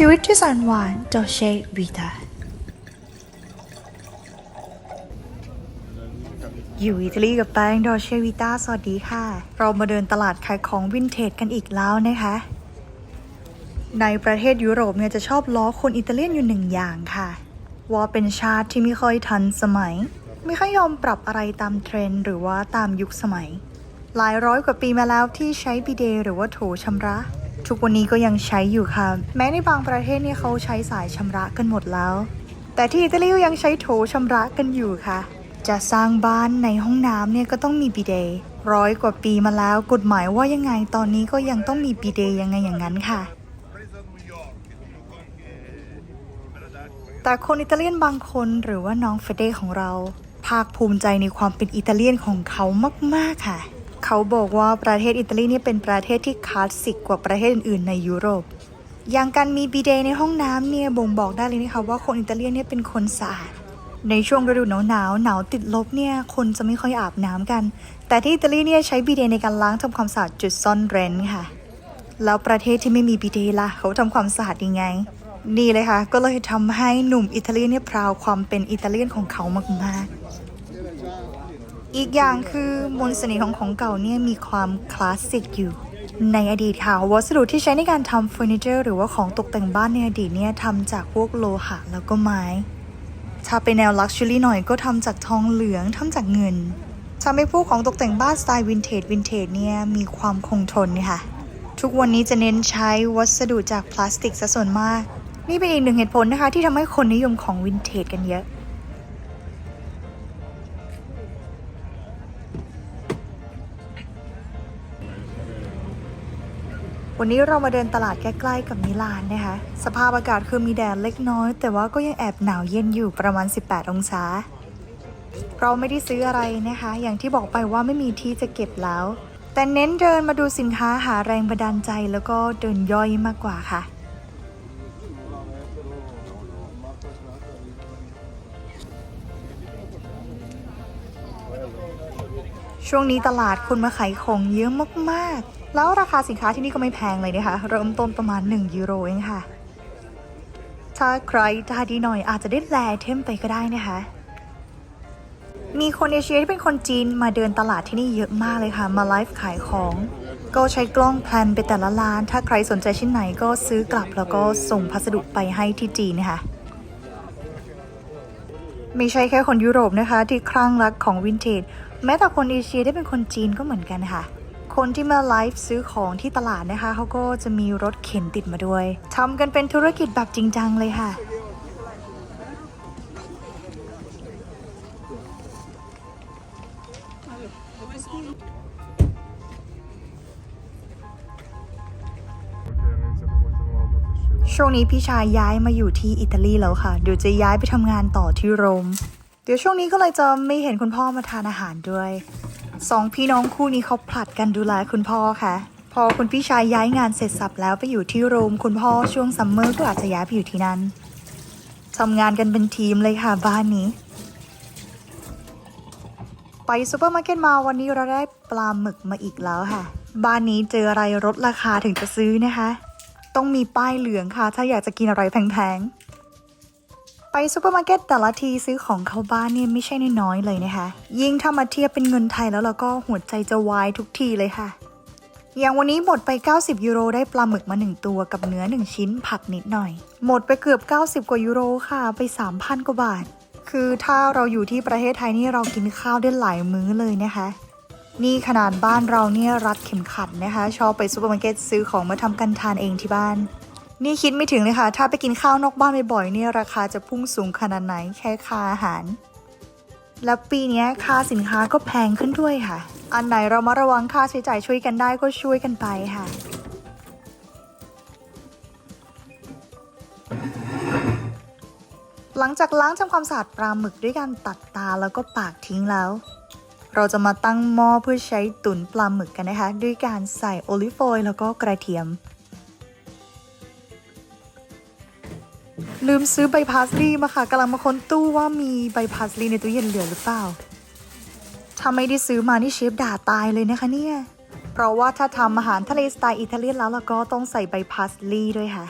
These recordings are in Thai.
ชีวิตที่แสนหวานโดเชวิตาอยู่อิตาลีกับแป้งโดเชวิตาสวัสดีค่ะ เรามาเดินตลาดขายของวินเทจกันอีกแล้วนะคะ ในประเทศยุโรปเนี่ยจะชอบล้อคนอิตาเลียนอยู่หนึ่งอย่างค่ะ ว่าเป็นชาติที่ไม่ค่อยทันสมัย ไม่ค่อยยอมปรับอะไรตามเทรนด์หรือว่าตามยุคสมัย หลายร้อยกว่าปีมาแล้วที่ใช้บิเดหรือว่าโถชำระ ทุกวันนี้ก็ยังใช้อยู่ค่ะ แม้ในบางประเทศเนี่ยเขาใช้สายชำระกันหมดแล้ว แต่ที่อิตาลีก็ยังใช้โถชำระกันอยู่ค่ะ จะสร้างบ้านในห้องน้ำเนี่ยก็ต้องมีบิเดร้อยกว่าปีมาแล้วกฎหมายว่ายังไงตอนนี้ก็ยังต้องมีบิเดยังไงอย่างนั้นค่ะ แต่คนอิตาเลียนบางคนหรือว่าน้องเฟเดของเรา ภาคภูมิใจในความเป็นอิตาเลียนของเขามาก ๆ ค่ะ เขาบอกว่าประเทศอิตาลีนี่เป็นประเทศที่คลาสสิกกว่าประเทศอื่นๆในยุโรป อย่างการมีบีเดในห้องน้ำเนี่ยบ่งบอกได้เลยนะคะว่าคนอิตาเลียนเนี่ยเป็นคนสะอาด ในช่วงฤดูหนาวหนาวหนาวติดลบเนี่ยคนจะไม่ค่อยอาบน้ำกัน แต่ที่อิตาลีเนี่ยใช้บีเดในการล้างทำความสะอาดจุดซ่อนเร้นค่ะ แล้วประเทศที่ไม่มีบิเดล่ะเขาทำความสะอาดยังไง นี่เลยค่ะ ก็เลยทำให้หนุ่มอิตาเลียนเนี่ยพราวความเป็นอิตาเลียนของเขามากๆ อีกอย่างคือมนต์เสน่ห์ของของเก่าเนี่ยมีความคลาสสิกอยู่ ในอดีตค่ะวัสดุที่ใช้ในการทำเฟอร์นิเจอร์หรือว่าของตกแต่งบ้านในอดีตเนี่ยทำจากพวกโลหะแล้วก็ไม้ ถ้าเป็นแนวลักชัวรี่หน่อยก็ทำจากทองเหลืองทำจากเงินทำให้พวกของตกแต่งบ้านสไตล์วินเทจวินเทจเนี่ยมีความคงทนค่ะ ทุกวันนี้จะเน้นใช้วัสดุจากพลาสติกซะส่วนมาก นี่เป็นอีกหนึ่งเหตุผลนะคะที่ทำให้คนนิยมของวินเทจกันเยอะ วันนี้เรามาเดินตลาดใกล้ๆกับมิลานนะคะ สภาพอากาศคือมีแดดเล็กน้อย แต่ว่าก็ยังแอบหนาวเย็นอยู่ประมาณ 18 องศา เราไม่ได้ซื้ออะไรนะคะ อย่างที่บอกไปว่าไม่มีที่จะเก็บแล้ว แต่เน้นเดินมาดูสินค้าหาแรงบันดาลใจแล้วก็เดินย่อยมากกว่าค่ะ ช่วงนี้ตลาดคนมาขายของเยอะมากๆ แล้วราคาสินค้าที่นี่ก็ไม่แพงเลยนะคะ เริ่มต้นประมาณ 1 ยูโรเองค่ะ ถ้าใครตาดีหน่อยอาจจะได้แลเทมไปก็ได้นะคะ มีคนเอเชียที่เป็นคนจีนมาเดินตลาดที่นี่เยอะมากเลยค่ะ มาไลฟ์ขายของ ก็ใช้กล้องแพลนไปแต่ละร้าน ถ้าใครสนใจชิ้นไหนก็ซื้อกลับแล้วก็ส่งพัสดุไปให้ที่จีนนะคะไม่ใช่แค่คนยุโรปนะคะ ที่คลั่งรักของวินเทจแม้แต่คนเอเชียได้เป็นคนจีนก็เหมือนกันค่ะ คนที่มาไลฟ์ซื้อของที่ตลาดนะคะเขาก็จะมีรถเข็นติดมาด้วยทำกันเป็นธุรกิจแบบจริงจังเลยค่ะ ช่วงนี้พี่ชายย้ายมาอยู่ที่อิตาลีแล้วค่ะ เดี๋ยวจะย้ายไปทำงานต่อที่โรม เดี๋ยวช่วงนี้ก็เลยจะไม่เห็นคุณพ่อมาทานอาหารด้วย สองพี่น้องคู่นี้เขาผลัดกันดูแลคุณพ่อค่ะ พอคุณพี่ชายย้ายงานเสร็จสับแล้วไปอยู่ที่โรมคุณพ่อช่วงซัมเมอร์ก็อาจจะย้ายไปอยู่ที่นั่นทำงานกันเป็นทีมเลยค่ะบ้านนี้ ไปซูเปอร์มาร์เก็ตมาวันนี้เราได้ปลาหมึกมาอีกแล้วค่ะ บ้านนี้เจออะไรลดราคาถึงจะซื้อนะคะ ต้องมีป้ายเหลืองค่ะ ถ้าอยากจะกินอะไรแพงๆ ไปซูเปอร์มาร์เก็ตแต่ละทีซื้อของเข้าบ้านเนี่ยไม่ใช่น้อยๆเลยนะคะ ยิ่งถ้ามาเทียบเป็นเงินไทยแล้วเราก็หัวใจจะวายทุกทีเลยค่ะ อย่างวันนี้หมดไป 90 ยูโรได้ปลาหมึกมา 1 ตัวกับเนื้อ 1 ชิ้นผักนิดหน่อย หมดไปเกือบ 90 กว่ายูโรค่ะไป 3,000 กว่าบาท คือถ้าเราอยู่ที่ประเทศไทยนี่เรากินข้าวได้หลายมื้อเลยนะคะ นี่ขนาดบ้านเราเนี่ยรัดเข็มขัดนะคะ ชอบไปซูเปอร์มาร์เก็ตซื้อของมาทำกันทานเองที่บ้าน นี่คิดไม่ถึงเลยค่ะ ถ้าไปกินข้าวนอกบ้านบ่อยๆเนี่ยราคาจะพุ่งสูงขนาดไหนแค่ค่าอาหาร แล้วปีนี้ค่าสินค้าก็แพงขึ้นด้วยค่ะ อันไหนเรามาระวังค่าใช้จ่ายช่วยกันได้ก็ช่วยกันไปค่ะหลังจากล้างทำความสะอาดปลาหมึกด้วยการตัดตาแล้วก็ปากทิ้งแล้ว เราจะมาตั้งหม้อเพื่อใช้ตุ๋นปลาหมึกกันนะคะ ด้วยการใส่โอลิฟออยล์แล้วก็กระเทียม ลืมซื้อใบพาสลีมาค่ะกำลังมาค้นตู้ว่ามีใบพาสลีในตู้เย็นเหลือหรือเปล่า ถ้าไม่ได้ซื้อมานี่เชฟด่าตายเลยนะคะเนี่ย เพราะว่าถ้าทำอาหารทะเลสไตล์อิตาเลียนแล้วแล้วก็ต้องใส่ใบพาสลีด้วยค่ะ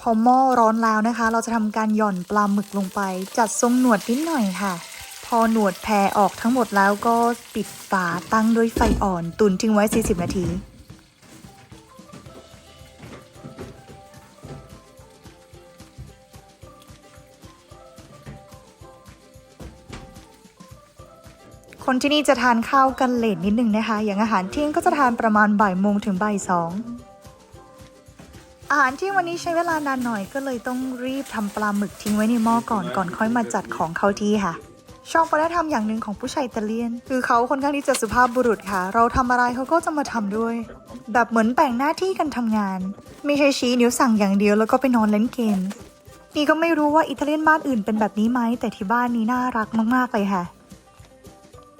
พอหม้อร้อนแล้วนะคะ เราจะทำการหย่อนปลาหมึกลงไป จัดทรงหนวดนิดหน่อยค่ะ อหนวดแผ่ออกทั้งหมดแล้วก็ปิดฝาตั้งด้วยไฟอ่อนตุนทิ้งไว้ 40 นาที คนที่นี่จะทานข้าวกันเลทนิดนึงนะคะ อย่างอาหารเที่ยงก็จะทานประมาณบ่ายโมงถึงบ่ายสองอาหารเที่ยงวันนี้ใช้เวลานานหน่อยก็เลยต้องรีบทำปลาหมึกทิ้งไว้ในหม้อก่อนก่อนค่อยมาจัดของเข้าที่ค่ะ ชอบวัฒนธรรมอย่างหนึ่งของผู้ชายอิตาเลียน คือเขาค่อนข้างที่จะสุภาพบุรุษค่ะ เราทำอะไรเขาก็จะมาทำด้วย แบบเหมือนแบ่งหน้าที่กันทำงาน ไม่ใช่ชี้นิ้วสั่งอย่างเดียวแล้วก็ไปนอนเล่นเกมนี่ก็ไม่รู้ว่าอิตาเลียนบ้านอื่นเป็นแบบนี้ไหมแต่ที่บ้านนี้น่ารักมากๆเลยค่ะ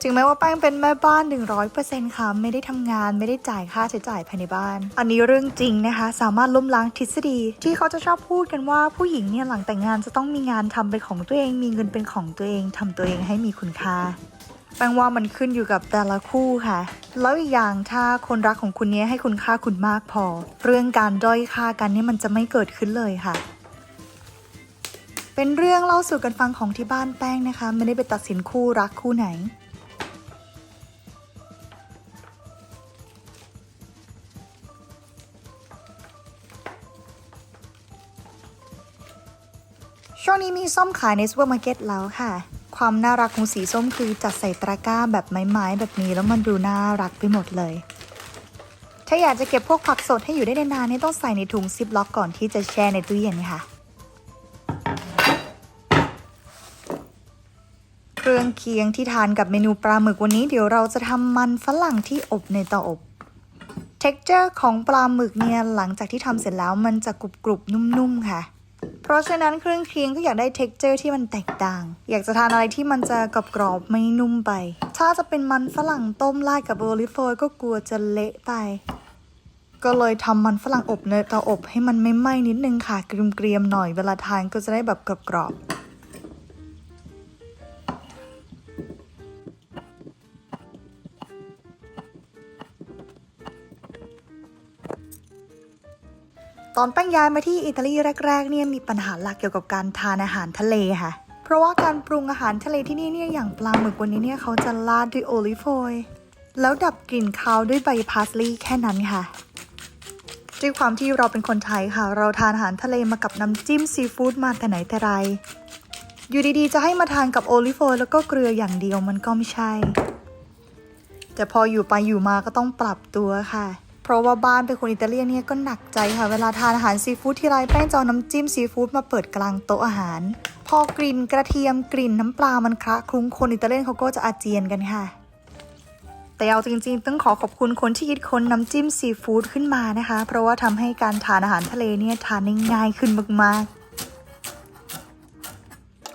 ถึงแม้ว่าแป้งเป็นแม่บ้าน 100%ค่ะ ไม่ได้ทำงานไม่ได้จ่ายค่าใช้จ่ายภายในบ้าน อันนี้เรื่องจริงนะคะ สามารถล้มล้างทฤษฎี ที่เขาจะชอบพูดกันว่าผู้หญิงเนี่ยหลังแต่งงานจะต้องมีงานทำเป็นของตัวเอง มีเงินเป็นของตัวเองทำตัวเองให้มีคุณค่าแป้งว่ามันขึ้นอยู่กับแต่ละคู่ค่ะ แล้วอีกอย่างถ้าคนรักของคุณเนี้ยให้คุณค่าคุณมากพอ เรื่องการด้อยค่ากันเนี่ยมันจะไม่เกิดขึ้นเลยค่ะ เป็นเรื่องเล่าสู่กันฟังของที่บ้านแป้งนะคะ ไม่ได้ไปตัดสินคู่รักคู่ไหน ช่วงนี้มีส้มขายในซูเปอร์มาร์เก็ตแล้วค่ะ ความน่ารักของสีส้มคือจัดใส่ตะกร้าแบบไม้ๆแบบนี้แล้วมันดูน่ารักไปหมดเลย ถ้าอยากจะเก็บพวกผักสดให้อยู่ได้นานๆนี่ต้องใส่ในถุงซิปล็อกก่อนที่จะแช่ในตู้เย็นค่ะ เครื่องเคียงที่ทานกับเมนูปลาหมึกวันนี้เดี๋ยวเราจะทำมันฝรั่งที่อบในเตาอบเท็กเจอร์ของปลาหมึกเนี่ยหลังจากที่ทำเสร็จแล้วมันจะกรุบกรุบๆนุ่มๆค่ะ ราะฉะนั้นเครื่องเคียงก็อยากได้เท็กเจอร์ที่มันแตกต่าง อยากจะทานอะไรที่มันจะกรอบๆไม่นุ่มไป ถ้าจะเป็นมันฝรั่งต้มราดกับโอลิฟออยล์ก็กลัวจะเละไป ก็เลยทำมันฝรั่งอบในเตาอบให้มันไม่ไหม้นิดนึงค่ะเกรียมๆหน่อยเวลาทานก็จะได้แบบกรอบๆ ตอนแป้งย้ายมาที่อิตาลีแรก ๆ เนี่ยมีปัญหาหลักเกี่ยวกับการทานอาหารทะเลค่ะ เพราะว่าการปรุงอาหารทะเลที่นี่เนี่ยอย่างปลาหมึกวันนี้เนี่ยเขาจะราดด้วยโอลิฟออยล์แล้วดับกลิ่นคาวด้วยใบพาสลีย์แค่นั้นค่ะ ด้วยความที่เราเป็นคนไทยค่ะ เราทานอาหารทะเลมากับน้ำจิ้มซีฟู้ดมาแต่ไหนแต่ไร อยู่ดีๆ จะให้มาทานกับโอลิฟออยล์แล้วก็เกลืออย่างเดียวมันก็ไม่ใช่ แต่พออยู่ไปอยู่มาก็ต้องปรับตัวค่ะ ราะว่าบ้านเป็นคนอิตาเลียนเนี่ยก็หนักใจค่ะ เวลาทานอาหารซีฟู้ดที่ไรแป้งจะเอาน้ำจิ้มซีฟู้ดมาเปิดกลางโต๊ะอาหาร พอกลิ่นกระเทียมกลิ่นน้ำปลามันคละคลุ้งคนอิตาเลียนเขาก็จะอาเจียนกันค่ะ แต่เอาจริงๆ ต้องขอขอบคุณคนที่คิดค้นน้ำจิ้มซีฟู้ดขึ้นมานะคะ เพราะว่าทำให้การทานอาหารทะเลเนี่ยทานง่ายขึ้นมากๆ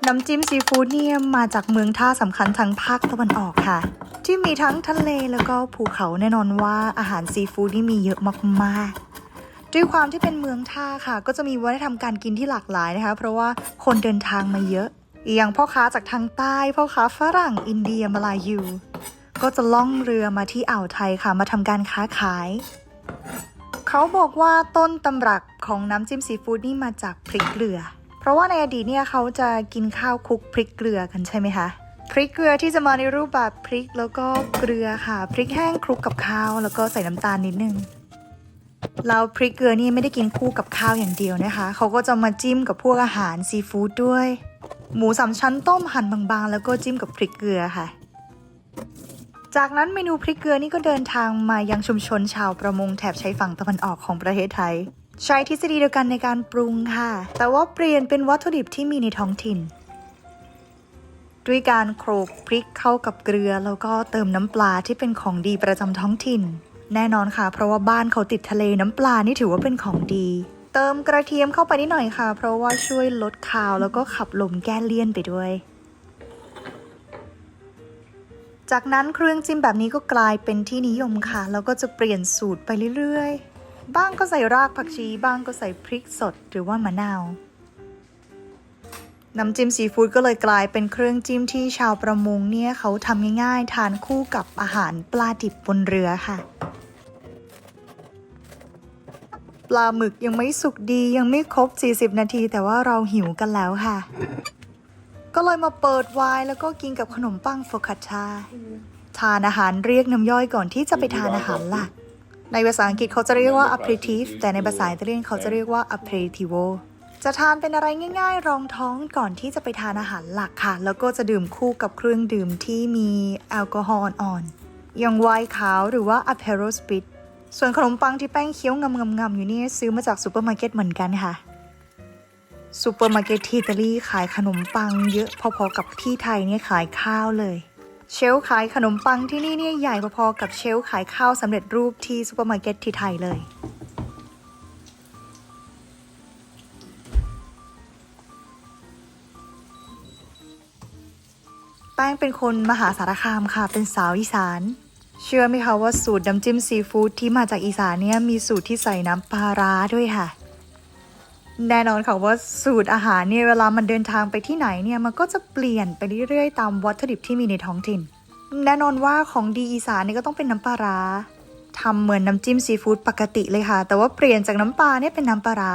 น้ำจิ้มซีฟู้ดเนี่ยมาจากเมืองท่าสำคัญทางภาคตะวันออกค่ะ ที่มีทั้งทะเลแล้วก็ภูเขาแน่นอนว่าอาหารซีฟู้ดนี่มีเยอะมากๆ ด้วยความที่เป็นเมืองท่าค่ะ ก็จะมีวัฒนธรรมการกินที่หลากหลายนะคะ เพราะว่าคนเดินทางมาเยอะอย่างพ่อค้าจากทางใต้พ่อค้าฝรั่งอินเดียมาลายู ก็จะล่องเรือมาที่อ่าวไทยค่ะมาทำการค้าขาย เขาบอกว่าต้นตำรับของน้ำจิ้มซีฟู้ดนี่มาจากพริกเกลือ เพราะว่าในอดีตเนี่ยเขาจะกินข้าวคลุกพริกเกลือกันใช่ไหมคะ พริกเกลือที่จะมาในรูปแบบพริกแล้วก็เกลือค่ะ พริกแห้งคลุกกับข้าวแล้วก็ใส่น้ำตาลนิดนึงแล้วพริกเกลือนี่ไม่ได้กินคู่กับข้าวอย่างเดียวนะคะ เขาก็จะมาจิ้มกับพวกอาหารซีฟู้ดด้วย หมูสามชั้นต้มหั่นบางๆ แล้วก็จิ้มกับพริกเกลือค่ะ จากนั้นเมนูพริกเกลือนี่ก็เดินทางมายังชุมชนชาวประมงแถบชายฝั่งตะวันออกของประเทศไทย ใช้ทฤษฎีเดียวกันในการปรุงค่ะ แต่ว่าเปลี่ยนเป็นวัตถุดิบที่มีในท้องถิ่น ด้วยการโขลกพริกเข้ากับเกลือ แล้วก็เติมน้ำปลาที่เป็นของดีประจำท้องถิ่น แน่นอนค่ะ เพราะว่าบ้านเขาติดทะเลน้ำปลานี่ถือว่าเป็นของดี เติมกระเทียมเข้าไปนิดหน่อยค่ะ เพราะว่าช่วยลดคาวแล้วก็ขับลมแก้เลี่ยนไปด้วย จากนั้นเครื่องจิ้มแบบนี้ก็กลายเป็นที่นิยมค่ะ แล้วก็จะเปลี่ยนสูตรไปเรื่อยๆ บ้างก็ใส่รากผักชี บ้างก็ใส่พริกสดหรือว่ามะนาว น้ำจิ้มซีฟู้ดก็เลยกลายเป็นเครื่องจิ้มที่ชาวประมงเนี่ยเขาทำง่ายๆ ทานคู่กับอาหารปลาดิบบนเรือค่ะ ปลาหมึกยังไม่สุกดียังไม่ครบ 40 นาที แต่ว่าเราหิวกันแล้วค่ะ ก็เลยมาเปิดไวน์แล้วก็กินกับขนมปังโฟคัชชาทานอาหารเรียกน้ำย่อยก่อนที่จะไปทานอาหารหลักในภาษาอังกฤษเขาจะเรียกว่า aperitif แต่ในภาษาอิตาเลียนเขาจะเรียกว่า aperitivo จะทานเป็นอะไรง่าย ๆ รองท้องก่อนที่จะไปทานอาหารหลักค่ะ แล้วก็จะดื่มคู่กับเครื่องดื่มที่มีแอลกอฮอล์อ่อนๆอย่างไวน์ขาวหรือว่า apero spritz ส่วนขนมปังที่แป้งเคี้ยวงำๆๆอยู่นี่ซื้อมาจากซูเปอร์มาร์เก็ตเหมือนกันค่ะซูเปอร์มาร์เก็ตที่อิตาลีขายขนมปังเยอะพอๆกับที่ไทยเนี่ยขายข้าวเลย เชลขายขนมปังที่นี่เนี่ยใหญ่พอๆกับเชลขายข้าวสำเร็จรูปที่ซูเปอร์มาร์เก็ตที่ไทยเลย ป้งเป็นคนมหาสารคามค่ะ เป็นสาวอีสาน เชื่อไหมคะว่าสูตรน้ำจิ้มซีฟู้ดที่มาจากอีสานเนี่ยมีสูตรที่ใส่น้ำปลาร้าด้วยค่ะ แน่นอนค่ะว่าสูตรอาหารเนี่ยเวลามันเดินทางไปที่ไหนเนี่ยมันก็จะเปลี่ยนไปเรื่อยๆตามวัตถุดิบที่มีในท้องถิ่น แน่นอนว่าของดีอีสานเนี่ยก็ต้องเป็นน้ำปลาร้าทำเหมือนน้ำจิ้มซีฟู้ดปกติเลยค่ะ แต่ว่าเปลี่ยนจากน้ำปลาเนี่ยเป็นน้ำปลาร้า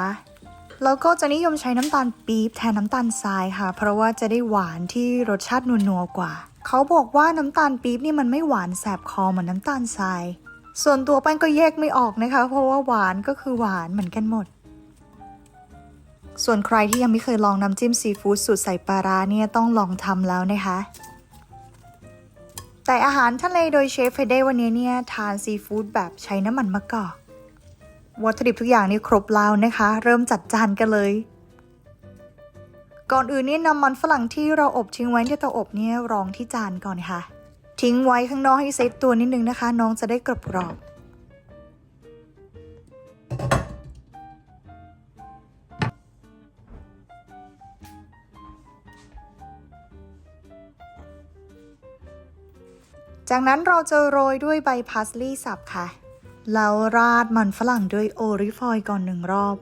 แล้วก็จะนิยมใช้น้ำตาลปี๊บแทนน้ำตาลทรายค่ะ เพราะว่าจะได้หวานที่รสชาตินัวๆกว่า เขาบอกว่าน้ำตาลปี๊บนี่มันไม่หวานแสบคอเหมือนน้ำตาลทราย ส่วนตัวแป้งก็แยกไม่ออกนะคะ เพราะว่าหวานก็คือหวานเหมือนกันหมด ส่วนใครที่ยังไม่เคยลองน้ำจิ้มซีฟู้ดสูตรใส่ปลาร้าเนี่ยต้องลองทำแล้วนะคะแต่อาหารทะเลโดยเชฟเฟเดวันนี้เนี่ยทานซีฟู้ดแบบใช้น้ำมันมะกอก วัตถุดิบทุกอย่างนี่ครบแล้วนะคะ เริ่มจัดจานกันเลย ก่อนอื่นนี่นำมันฝรั่งที่เราอบทิ้งไว้ที่เตาอบเนี่ยรองที่จานก่อนค่ะ ทิ้งไว้ข้างนอกให้เซตตัวนิดนึงนะคะ น้องจะได้กรอบกรอบๆจากนั้นเราจะโรยด้วยใบพาสลีย์สับค่ะ แล้วราดมันฝรั่งด้วยโอลิฟอยล์ก่อนหนึ่งรอบ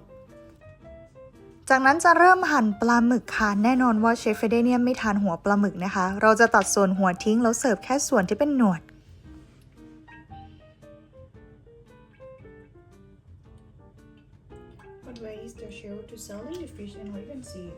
จากนั้นจะเริ่มหั่นปลาหมึกค่ะแน่นอนว่าเชฟเฟเดเนียไม่ทานหัวปลาหมึกนะคะ เราจะตัดส่วนหัวทิ้งแล้วเสิร์ฟแค่ส่วนที่เป็นหนวด What way is the shell to selling the fish and wait and see?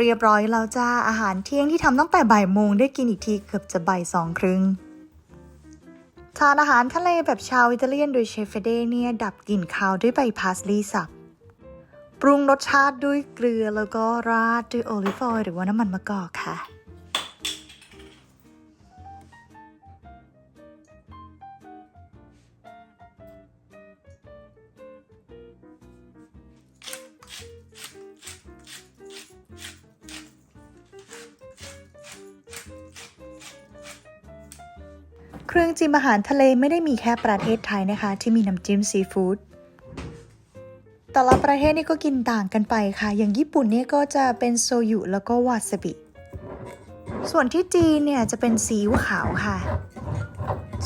เรียบร้อยแล้วจ้าอาหารเที่ยงที่ทำตั้งแต่บ่ายโมงได้กินอีกทีเกือบจะบ่ายสองครึ่งทานอาหารทะเลแบบชาวอิตาเลียนโดยเชฟเฟเดเนี่ย ดับกลิ่นคาวด้วยใบพาสลีสับ ปรุงรสชาติด้วยเกลือแล้วก็ราดด้วยโอลิฟออยล์หรือว่าน้ำมันมะกอกค่ะ เครื่องจิ้มอาหารทะเลไม่ได้มีแค่ประเทศไทยนะคะ ที่มีน้ำจิ้มซีฟู้ดแต่ละประเทศนี่ก็กินต่างกันไปค่ะ อย่างญี่ปุ่นนี่ก็จะเป็นโซยุแล้วก็วาซาบิ ส่วนที่จีนเนี่ยจะเป็นซีอิ๊วขาวค่ะ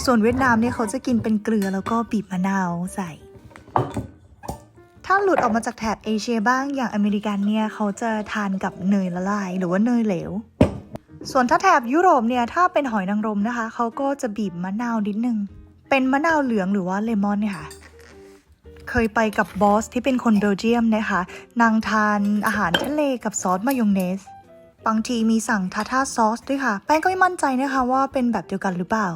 ส่วนเวียดนามเนี่ยเขาจะกินเป็นเกลือแล้วก็บีบมะนาวใส่ ถ้าหลุดออกมาจากแถบเอเชียบ้างอย่างอเมริกันเนี่ยเขาจะทานกับเนยละลายหรือว่าเนยเหลว ส่วนถ้าแถบยุโรปเนี่ยถ้าเป็นหอยนางรมนะคะเขาก็จะบีบมะนาวนิดนึง เป็นมะนาวเหลืองหรือว่าเลมอนเนี่ยค่ะเคยไปกับบอสที่เป็นคนเบลเยียมนะคะนางทานอาหารทะเลกับซอสมายองเนส บางทีมีสั่งทาท่าซอสด้วยค่ะ แป้งก็ไม่มั่นใจนะคะว่าเป็นแบบเดียวกันหรือเปล่า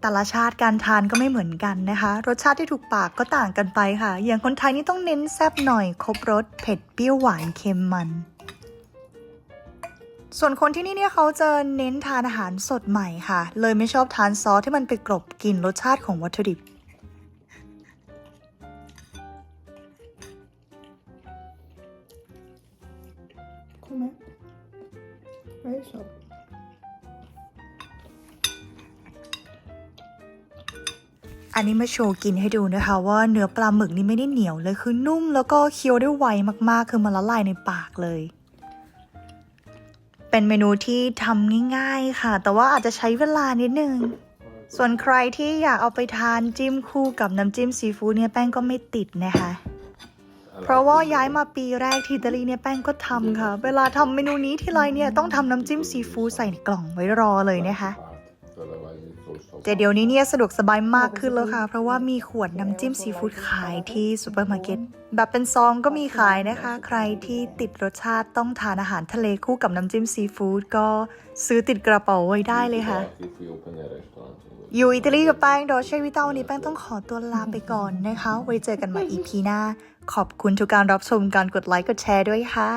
แต่ละชาติการทานก็ไม่เหมือนกันนะคะ รสชาติที่ถูกปากก็ต่างกันไปค่ะ อย่างคนไทยนี่ต้องเน้นแซ่บหน่อย ครบรสเผ็ดเปรี้ยวหวานเค็มมัน ส่วนคนที่นี่เนี่ยเขาจะเน้นทานอาหารสดใหม่ค่ะ เลยไม่ชอบทานซอสที่มันไปกลบกลิ่นรสชาติของวัตถุดิบ Kom med. Right, so. อันนี้มาโชว์กินให้ดูนะคะว่าเนื้อปลาหมึกนี่ไม่ได้เหนียวเลยคือนุ่มแล้วก็เคี้ยวได้ไวมากๆ คือมันละลายในปากเลย เป็นเมนูที่ทำง่ายๆค่ะ แต่ว่าอาจจะใช้เวลานิดนึง ส่วนใครที่อยากเอาไปทานจิ้มคู่กับน้ำจิ้มซีฟู้ดเนี่ยแป้งก็ไม่ติดนะคะ เพราะว่าย้ายมาปีแรกที่อิตาลีเนี่ยแป้งก็ทำค่ะ เวลาทำเมนูนี้ทีไรเนี่ยต้องทำน้ำจิ้มซีฟู้ดใส่ในกล่องไว้รอเลยนะคะ แต่เดี๋ยวนี้เนี่ยสะดวกสบายมากขึ้นแล้วค่ะ เพราะว่ามีขวดน้ำจิ้มซีฟู้ดขายที่ซูเปอร์มาร์เก็ตแบบเป็นซองก็มีขายนะคะ ใครที่ติดรสชาติต้องทานอาหารทะเลคู่กับน้ำจิ้มซีฟู้ดก็ซื้อติดกระเป๋าไว้ได้เลยค่ะ อยู่อิตาลีกับแป้งโดยเชวิต้าวันนี้แป้งต้องขอตัวลาไปก่อนนะคะ ไว้เจอกันใหม่ EP หน้า ขอบคุณทุกการรับชมการกดไลค์กดแชร์ด้วยค่ะ